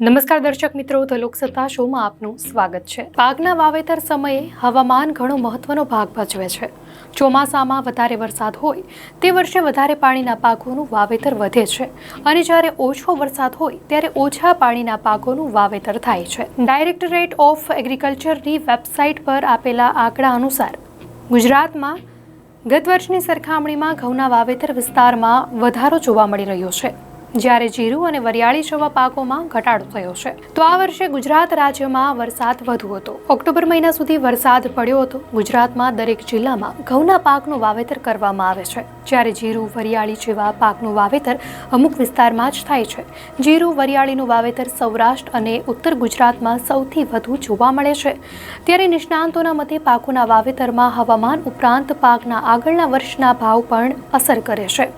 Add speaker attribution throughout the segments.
Speaker 1: નમસ્કાર દર્શક મિત્રો ધ લોકસત્તા શોમાં આપનું સ્વાગત છે. પાકના વાવેતર સમયે હવામાન ઘણો મહત્વનો ભાગ ભજવે છે. ચોમાસામાં વધારે વરસાદ હોય, તે વર્ષે વધારે પાણીના પાકોનું વાવેતર વધે છે. અને જ્યારે ઓછો વરસાદ હોય, ત્યારે ઓછા પાણીના પાકોનું વાવેતર થાય છે. ડાયરેક્ટરેટ ઓફ એગ્રીકલ્ચરની વેબસાઇટ પર આપેલા આંકડા અનુસાર, ગુજરાતમાં ગત વર્ષની સરખામણીમાં ઘઉંના વાવેતર વિસ્તારમાં વધારો જોવા મળી રહ્યો છે. જ્યારે જીરું અને વરિયાળી જેવા પાકોમાં ઘટાડો થયો છે. તો આ વર્ષે ગુજરાત રાજ્યમાં વરસાદ વધુ હતો. ઓક્ટોબર મહિના સુધી વરસાદ પડ્યો હતો. ગુજરાતમાં દરેક જિલ્લામાં ઘઉંના પાકનું વાવેતર કરવામાં આવે છે. જ્યારે જીરું, વરિયાળી જેવા પાકનું વાવેતર અમુક વિસ્તારમાં જ થાય છે. જીરું, વરિયાળીનું વાવેતર સૌરાષ્ટ્ર અને ઉત્તર ગુજરાતમાં સૌથી વધુ જોવા મળે છે. ત્યારે નિષ્ણાંતોના મતે પાકોના વાવેતરમાં હવામાન ઉપરાંત પાકના આગળના વર્ષના ભાવ પણ અસર કરે છે.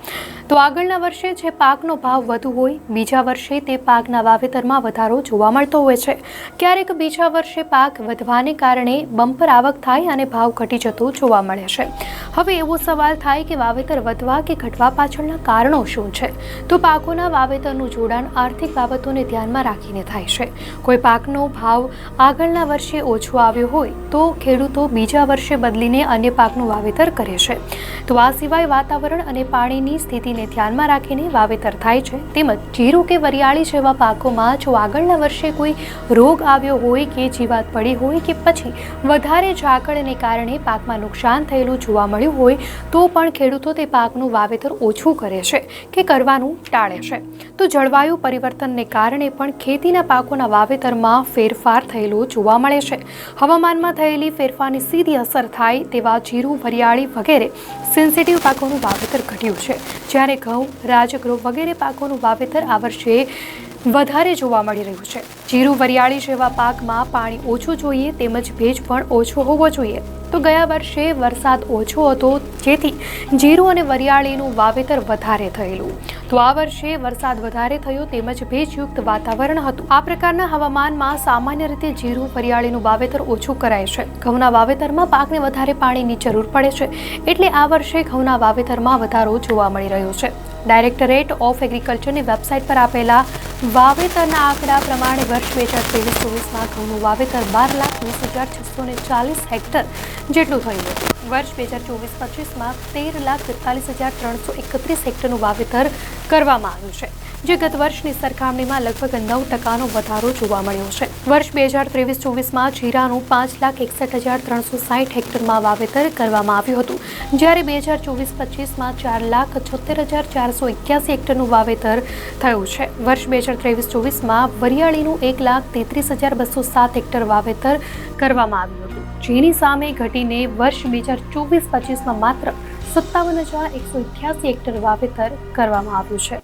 Speaker 1: તો આગળના વર્ષે જે પાકનો ભાવ વધુ હોય, બીજા વર્ષે તે પાકના વાવેતરમાં વધારો જોવા મળતો હોય છે. ક્યારેક બીજા વર્ષે પાક વધવાને કારણે બમ્પર આવક થાય અને ભાવ ઘટી જતો જોવા મળે છે. હવે એવો સવાલ થાય કે વાવેતર વધવા કે ઘટવા પાછળના કારણો શું છે? તો પાકોના વાવેતરનું જોડાણ આર્થિક બાબતોને ધ્યાનમાં રાખીને થાય છે. કોઈ પાકનો ભાવ આગળના વર્ષે ઓછો આવ્યો હોય, તો ખેડૂતો બીજા વર્ષે બદલીને અન્ય પાકનું વાવેતર કરે છે. તો આ સિવાય વાતાવરણ અને પાણીની સ્થિતિને ધ્યાનમાં રાખીને વાવેતર થાય છે. તેમજ જીરું કે વરિયાળી જેવા પાકોમાં જો આગળના વર્ષે કોઈ રોગ આવ્યો હોય કે જીવાત પડી હોય કે પછી વધારે ઝાકળને કારણે પાકમાં નુકસાન થયેલું જોવા મળ્યું હોય, તો પણ ખેડૂતો તે પાકનું વાવેતર ઓછું કરે છે કે કરવાનું ટાળે છે. તો જળવાયુ પરિવર્તનને કારણે પણ ખેતીના પાકોના વાવેતરમાં ફેરફાર થયેલો જોવા મળે છે. હવામાનમાં થયેલી ફેરફારની સીધી અસર થાય તેવા જીરું, વરિયાળી વગેરે સેન્સિટિવ પાકોનું વાવેતર ઘટ્યું છે. જ્યારે ઘઉં રાજગૃહ વગેરે પાકોનું વાવેતર આ વર્ષે વધારે જોવા મળી રહ્યું છે. જીરું, વરિયાળી જેવા પાકમાં પાણી ઓછું જોઈએ તેમજ ભેજ પણ ઓછો હોવો જોઈએ. તો ગયા વર્ષે વરસાદ ઓછો હતો, જેથી જીરું અને વરિયાળીનું વાવેતર વધારે થયેલું. તો આ વર્ષે વરસાદ વધારે થયો તેમજ ભેજયુક્ત વાતાવરણ હતું. આ પ્રકારના હવામાનમાં સામાન્ય રીતે જીરું, વરિયાળીનું વાવેતર ઓછું કરાય છે. ઘઉંના વાવેતરમાં પાકને વધારે પાણીની જરૂર પડે છે, એટલે આ વર્ષે ઘઉંના વાવેતરમાં વધારો જોવા મળી રહ્યો છે. ડાયરેક્ટરેટ ઓફ એગ્રીકલ્ચરની વેબસાઇટ પર આપેલા વાવેતરના આંકડા પ્રમાણે વર્ષ બે હજાર ત્રેવીસ ચોવીસમાં ઘઉંનું વાવેતર બાર લાખ વીસ હજાર છસો ને ચાલીસ હેક્ટર જેટલું થયું હતું. વર્ષ બે હજાર ચોવીસ પચીસમાં તેર લાખ તેતાલીસ હજાર ત્રણસો એકત્રીસ હેક્ટરનું વાવેતર કરવામાં આવ્યું છે. જે ગત વર્ષની સરખામણીમાં લગભગ નવ ટકાનો વધારો જોવા મળ્યો છે. વર્ષ બે હજાર ત્રેવીસ ચોવીસમાં જીરાનું પાંચ લાખ એકસઠ હજાર ત્રણસો સાઠ હેક્ટરમાં વાવેતર કરવામાં આવ્યું હતું. જ્યારે બે હજાર ચોવીસ પચીસમાં ચાર લાખ છોતેર હજાર ચારસો એક્યાસી હેક્ટરનું વાવેતર થયું છે. વર્ષ બે હજાર ત્રેવીસ ચોવીસમાં વરિયાળીનું એક લાખ તેત્રીસ હજાર બસો સાત હેક્ટર વાવેતર કરવામાં આવ્યું હતું. જેની સામે ઘટીને વર્ષ બે હજાર ચોવીસ પચીસમાં માત્ર સત્તાવન હજાર એકસો અઠ્યાસી હેક્ટર વાવેતર કરવામાં આવ્યું છે.